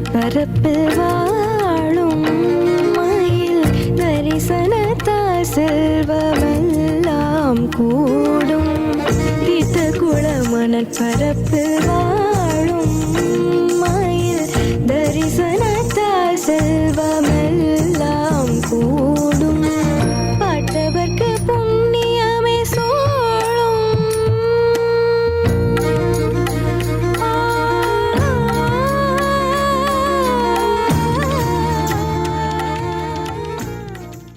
பரப்பில் வாழும் மயில் தரிசனத்தால் செல்வமெல்லாம் கூடும். தீர்த்த குள பரப்பில் வாழும்